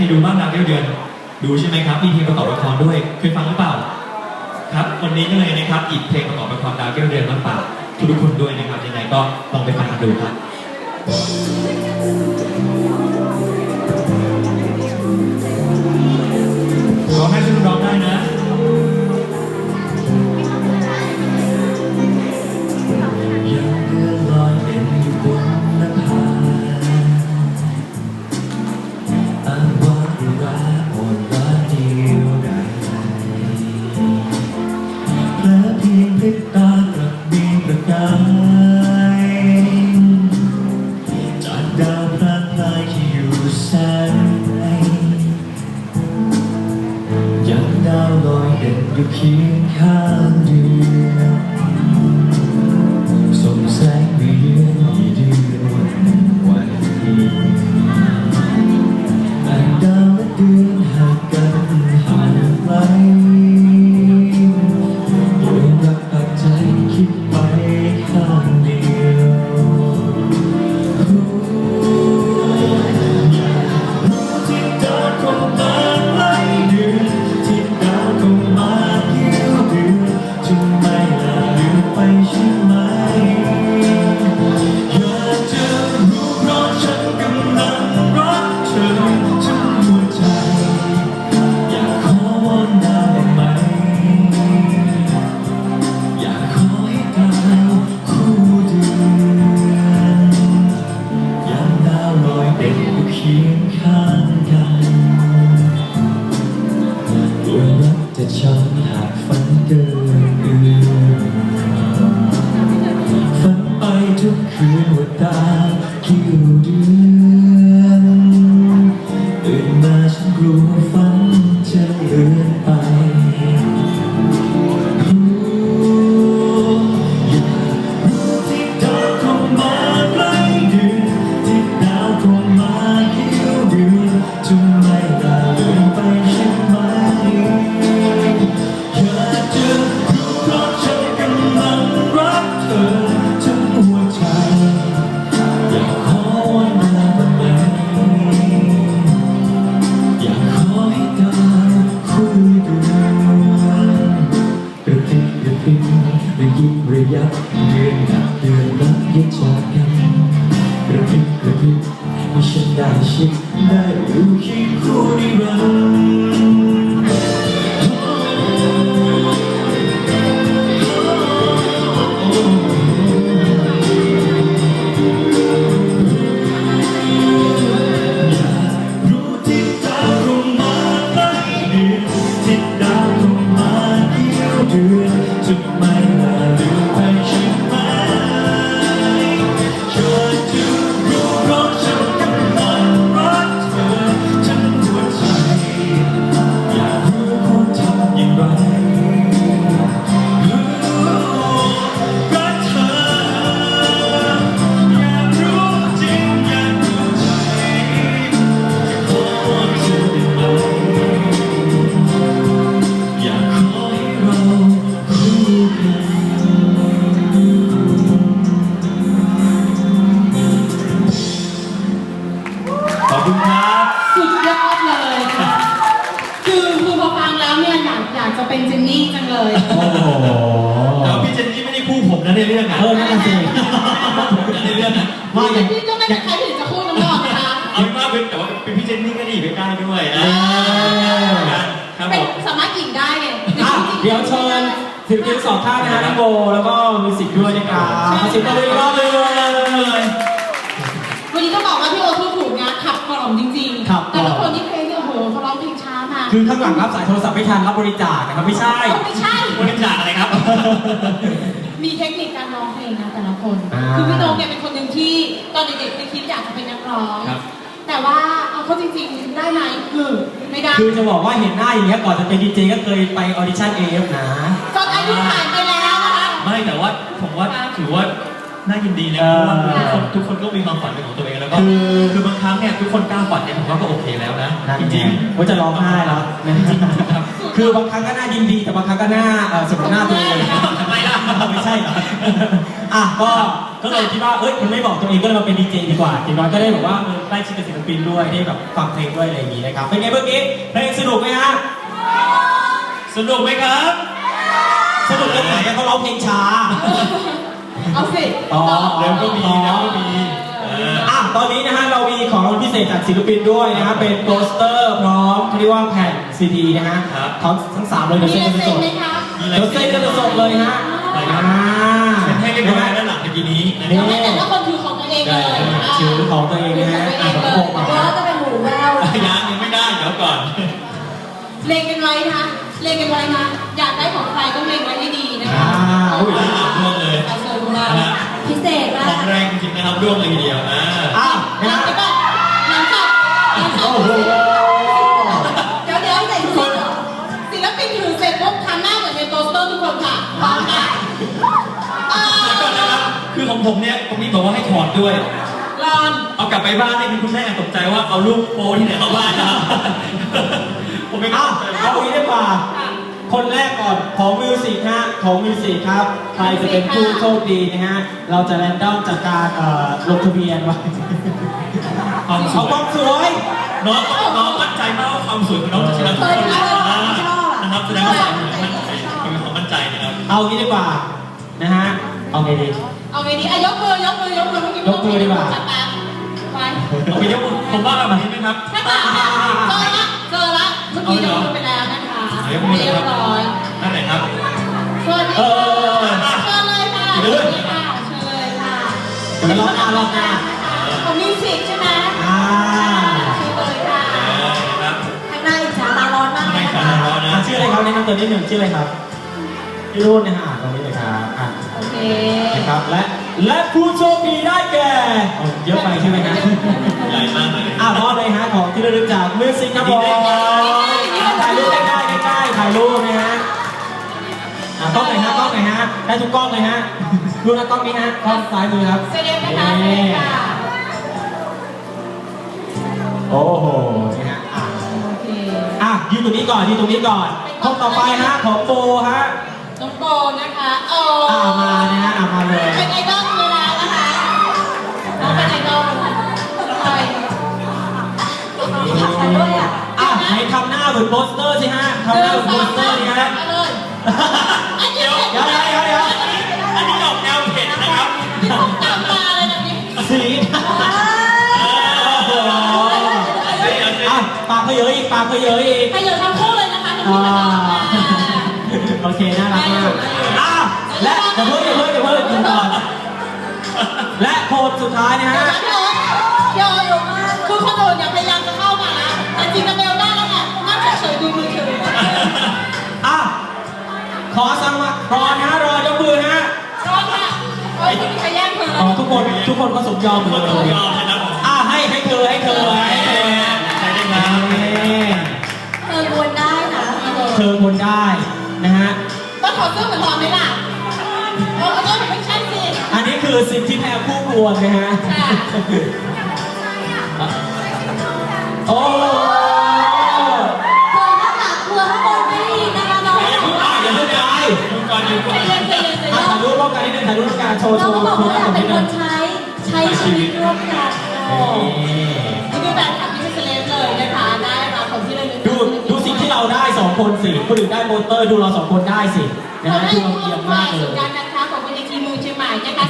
รดูบ้างดาวเดือนเดือน ดูใช่ไหมครับมีเพลงประกอบละครด้วยเคยฟังหรือเปล่า ครับวันนี้ก็เลยนะครับอีกเพลงประกอบละครดาวเดือนเดือนมาฝากทุกคนด้วยนะครับยังไงก็ลองไปฟังกันดูครับ พีย ยวเดือนจะไม่ ว่าอย่างพี่ก็ไม่เป็นใครที่จะพูดน้ำหลอกนะคะเอาเป็นว่าเป็นแต่ว่าเป็นพี่เจนนี่ก็ดีไปใกล้ด้วยอะครับเป็ผนมสามารถหญิงได้เนี่ยอะเดี๋ยวเชิญถึงคิวสองท่านนะฮะน้องโบแล้วก็มิวสิกด้วยนะครับขอเสิบตัวอีกรอบหนึงวันนี้ต้องบอกว่าพี่โอทูบถูกนะขับกล่อมจริงครับๆแต่ละคนที่เพลงเนี่ยโอ้โหเขาร้องเพลงช้ามากคือข้างหลังรับสายโทรศัพท์ไม่ทันรับบริจาคนะครับไม่ใช่ไม่ใช่บริจาคอะไรครับ มีเทคนิคการร้องเพลงนะแต่ละคน อ่าคือพี่โดมเนี่ยเป็นคนหนึ่งที่ตอนเด็กๆเคยคิดอยากจะเป็นนักร้อง ครับ แต่ว่าเอาเข้าจริงๆได้ไหมคือไม่ได้คือจะบอกว่าเห็นหน้าอย่างเงี้ยก่อนจะเป็นดีเจก็เคยไปออดิชั่นเอฟนะ จนอายุผ่านไปแล้วนะคะ ไม่แต่ว่าผมว่าถือว่าน่ายินดีนะเอเพอราะว่าทุกคนทุกคนก็มีความฝันเป็นของตัวเองแล้วก็คือคือบางครั้งเนี่ยทุกคนกล้าฝันเนี่ยผมว่าก็โอเคแล้วนะนั่นจไงริงว่าจะร้องไห้แล้วนะจริงๆครับ คือบางครั้งก็หน้ายินดีแต่บางครั้งก็หน้าเอ่อสมน้ำหน้าตัวเองทำไม ล่ะไม่ใช่เหรออะก็ก็เลยคิดว่าเอ้ยมันไม่บอกตัวเองก็เลยมาเป็นดีเจดีกว่าอย่างน้อยก็ได้แบบว่าเออใกล้ชิดกับศิลปินด้วยได้แบบฟังเพลงด้วยอะไรอย่างนี้นะครับเป็นไงเมื่อกี้เพลงสนุกไหมฮะสนุกไหมครับสนุกตรงไหนอะเขาร้องเพลงช้าเอาสิอ๋อเร็วก็มีแล้วก็มีอะตอนนี้นะฮะเรามีของรางวัลพิเศษจากศิลปินด้วยนะฮะเป็นโปสเตอร์พร้อมที่เรียกว่าแผ่นซีดีนะฮะครับทั้งทั้งสามเลยเดี๋ยวมีเซ็นลายกันสด เซ็นไหมคะเดี๋ยวเซ็นกันสดเลยฮะอ่าเป็นให้เรียบร้อยแล้วหลังจากนี้นะนี่เราให้แต่ละคนถือของตัวเองเลยถือของตัวเองนะฮะอะผมบอกมาเดี๋ยวเราจะเป็นหูแววยังยังไม่ได้เดี๋ยวก่อน เลงกันไว้นะเลงกันไว้นะอยากได้ของใครก็เลงไว้ให้ดีนะคะอ่าอุ้ย ร่วงเลยเอาเชิญคุณมานะฮะพิเศษมาขอก งแรงจริงๆนะครับร่วงเลยทีเดียวอ่าอะ คนค่ะพร้อมค่ะอ่าแล้วก่อนนะครับคือของผมเนี่ยตรงนี้บอกว่าให้ถอดด้วยรอนเอากลับไปบ้านเนี่ยคุณแม่ตกใจว่าเอาลูกโป้ที่ไหนมาบ้านนะครับ ผมไม่อะเข้าใจเอาอย่างนี้ดีกว่า คนแรกก่อนของมิวสิกฮะของมิวสิกครับ ใครจะเป็นผู้โชคดีนะฮะ เราจะแรนดอมจากการเอ่อลงทะเบียนไว้ความสเอาวความยสวย น้องน้องมั่นใจมากว่าความสวยของน้องจะชนะทุกคนอ่านะครับแสดงว่าสาวมั่นใจมี เอางี้ดีกว่านะฮะ เอาไงดี เอาไงดีอะยกมือยกมือยกมือเมื่อกี้ยกมือดีกว่า จัดตามไปเอาไปยกมือผมว่าแบบนี้ไหมครับถ้าตาเจอละเจอละเมื่อกี้ยกมือไปแล้วนะคะยกมือเรียครับบร้อยนั่นไหนครับสวัสดีเอค่ะอเชิญเลยค่ะเดี๋เชิยวญเลยค่ะเชิญเลยค่ะเดี๋ยวรอบหน้ารอบหน้าของมิวสิกใช่ไหมอ่าเชิญเลยค่ะเออนะครับข้างหน้าอิจฉาตาร้อนมากเลไม่ยขานะดคะร้อนนะอะชื่ออะไรครับแนะนำตัวนิดหนึ่งชื่ออะไรครับ พี่รุ่นนะฮะอะตรงนี้เลยครับอะโอเคนะครับและและผู้โชคดีได้แก่อ๋อเยอะไปใช่ไหมครับใหญ่มากเลยอะมอบเลยฮะของที่ระลึกจากมิวสิกครับผมอะถ่ายรูปใกล้ๆใกล้ๆถ่ายรูปนะฮะอะกล้องไหนฮะกล้องไหนฮะได้ทุกกล้องเลยฮะดูนะกล้องนี้ฮะกล้องซ้ายมือครับเซเลบนะคะเซเลบค่ะโอ้โหนี่ฮะอะโอเคอะยืนตรงนี้ก่อนยืนตรงนี้ก่อนห้องต่อไปฮะของโบฮะ น้องโบนะคะโอ้อ่ามานะฮะอะมาเลย เป็นไอดอลเวลานะคะน้องเป็นไอดอลใช่ขันด้วยอะอะไหนทำหน้าเหมือนโปสเตอร์สิฮะทำหน้าเหมือนโปสเตอร์นี่ฮะมาเลย อันนี้เดี๋ยวเดี๋ยวเดี๋ยวเดี๋ยวเดี๋ยวอันนี้ออกแนวเผ็ดนะครับที่ผมตามมาเลยแบบนี้สีโอ้โหอะปากเขาเยอะอีกปากเขาเยอะอีก ให้เหลือทั้งคู่เลยนะคะทั้งอ่คู่นะคะา โอเคน่ารักมากอะและอย่าเพิ่งอย่าเพิ่งอย่าเพิ่งดูก่อนและโพลสุดท้ายนะฮะเดี๋ยวเดี๋ยวคือคนอื่นเนี่ยพยายามจะเข้ามานะแต่จริงๆเบลได้แล้วแหละนั่งเฉยๆดูมือถืออะขอสมัครรอนะรอยกมือฮะรอดค่ะเฮ้ยไม่มีใครแย่งเธออ๋อทุกคนทุกคนก็สมยอมหมคดนเลถูกยยอมนะครับผมอะให้ให้เธอให้เธอให้เธอใช่ได้ครับเธอควรได้นะเธอคนได้ คือสิ่งที่แพ้คู่ควรนะฮะค่ะโอ้เคยหน้าตาครัวข้างบนไม่ดีนะคะน้องอย่าเพิ่งอะอย่าเพิ่งไปดูก่อนดูก่อนใจเย็นใจเย็นใจอะเย็นถ่ายรูปร่วมกันนิดนึงถ่ายรูปร่วมกันโชว์โชเราว์ก็บอกโชว์ว่าหน้าอยากตรงเป็นี้นหคน่อยนใช้ ใช้ชีวิตร่วมกันโอ้นี่นี่คือแบรนด์ขับมิสเซเลสเลยนะคะได้รับของที่ระลึกดูดูสิ่งที่เราได้สองคนสิคนอื่นได้โมเตอร์ดูเราสองคนได้สินะเราฮะได้ดูเราผู้เยี่ยมฝ่ามายกเลศูยนย์การค้าของมูลนิธิเมืองเชียงใหม่นะคะ